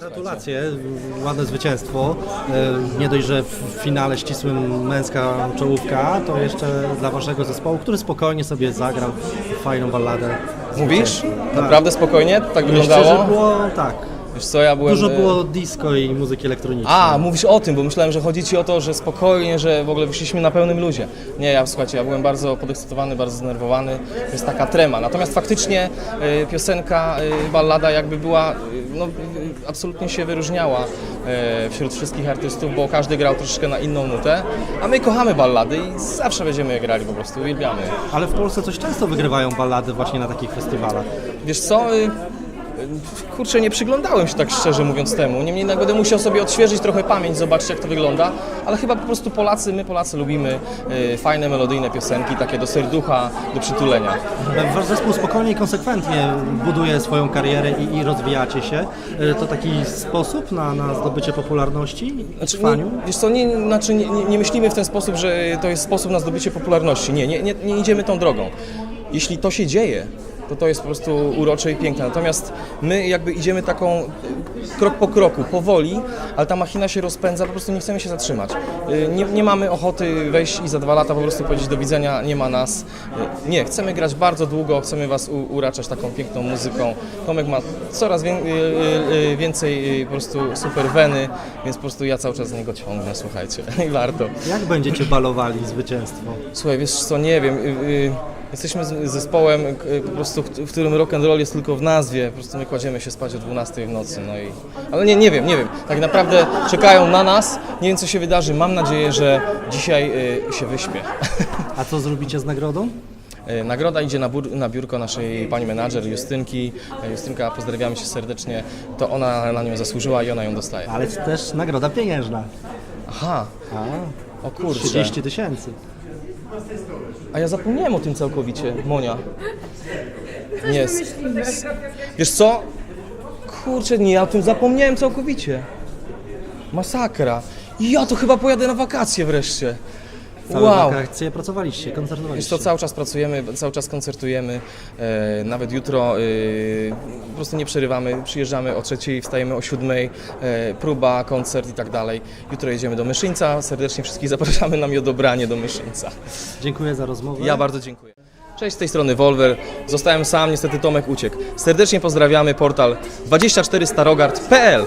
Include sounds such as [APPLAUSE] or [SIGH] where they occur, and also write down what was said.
Gratulacje, ładne zwycięstwo. E, Nie dość, że w finale ścisłym męska czołówka, to jeszcze dla waszego zespołu, który spokojnie sobie zagrał fajną balladę. Mówisz? Tak. Naprawdę spokojnie? Tak wyglądało? że było tak. Wiesz co, ja byłem... Dużo e, było disco i muzyki elektronicznej. A, mówisz o tym, bo myślałem, że chodzi Ci o to, że spokojnie, że w ogóle wyszliśmy na pełnym luzie. Nie, ja słuchajcie, ja byłem bardzo podekscytowany, bardzo zdenerwowany, to jest taka trema. Natomiast faktycznie e, piosenka, e, ballada jakby była, no absolutnie się wyróżniała e, wśród wszystkich artystów, bo każdy grał troszeczkę na inną nutę, a my kochamy ballady i zawsze będziemy je grali po prostu, uwielbiamy. Ale w Polsce coś często wygrywają ballady właśnie na takich festiwalach. Wiesz co, y, kurczę, nie przyglądałem się tak szczerze mówiąc temu. Niemniej jednak będę musiał sobie odświeżyć trochę pamięć, zobaczyć jak to wygląda. Ale chyba po prostu Polacy, my Polacy lubimy y, fajne, melodyjne piosenki, takie do serducha, do przytulenia. Wasz zespół spokojnie i konsekwentnie buduje swoją karierę i, i rozwijacie się. E, To taki sposób na, na zdobycie popularności i Znaczy, trwaniu? nie, wiesz co, nie, znaczy nie, nie, nie myślimy w ten sposób, że to jest sposób na zdobycie popularności. Nie, nie, nie, nie idziemy tą drogą. Jeśli to się dzieje, to to jest po prostu urocze i piękne. Natomiast my jakby idziemy taką krok po kroku, powoli, ale ta machina się rozpędza, po prostu nie chcemy się zatrzymać. Y, Nie, nie mamy ochoty wejść i za dwa lata po prostu powiedzieć do widzenia, nie ma nas. Y, Nie, chcemy grać bardzo długo, chcemy Was u, uraczać taką piękną muzyką. Tomek ma coraz wię, y, więcej po prostu super weny, więc po prostu ja cały czas z niego ciągnę, słuchajcie, [LAUGHS] i warto. Jak będziecie balowali zwycięstwo? Słuchaj, wiesz co, nie wiem. y, y, Jesteśmy zespołem po prostu, w, którym rock and roll jest tylko w nazwie. Po prostu my kładziemy się spać o 12 w nocy. No i, ale nie, nie wiem, nie wiem. Tak naprawdę czekają na nas. Nie wiem, co się wydarzy. Mam nadzieję, że dzisiaj y, się wyśpię. A co zrobicie z nagrodą? [LAUGHS] Y, Nagroda idzie na, na biurko naszej pani menadżer Justynki. Y, Justynka, pozdrawiamy się serdecznie. To ona na nią zasłużyła i ona ją dostaje. Ale też nagroda pieniężna. Aha, A, o kurczę. 30 tysięcy. A ja zapomniałem o tym całkowicie, Monia. Nie. Wiesz co? Kurczę, nie, ja o tym zapomniałem całkowicie. Masakra. Ja to chyba pojadę na wakacje wreszcie. Całe Wow. wakacje pracowaliście, Wiesz koncertowaliście. co, cały czas pracujemy, cały czas koncertujemy, e, nawet jutro e, po prostu nie przerywamy, przyjeżdżamy o trzeciej, wstajemy o siódmej, e, próba, koncert i tak dalej. Jutro jedziemy do Myszyńca, serdecznie wszystkich zapraszamy na miodobranie do Myszyńca. Dziękuję za rozmowę. Ja bardzo dziękuję. Cześć, z tej strony Wolver. Zostałem sam, niestety Tomek uciekł. Serdecznie pozdrawiamy portal 24starogard.pl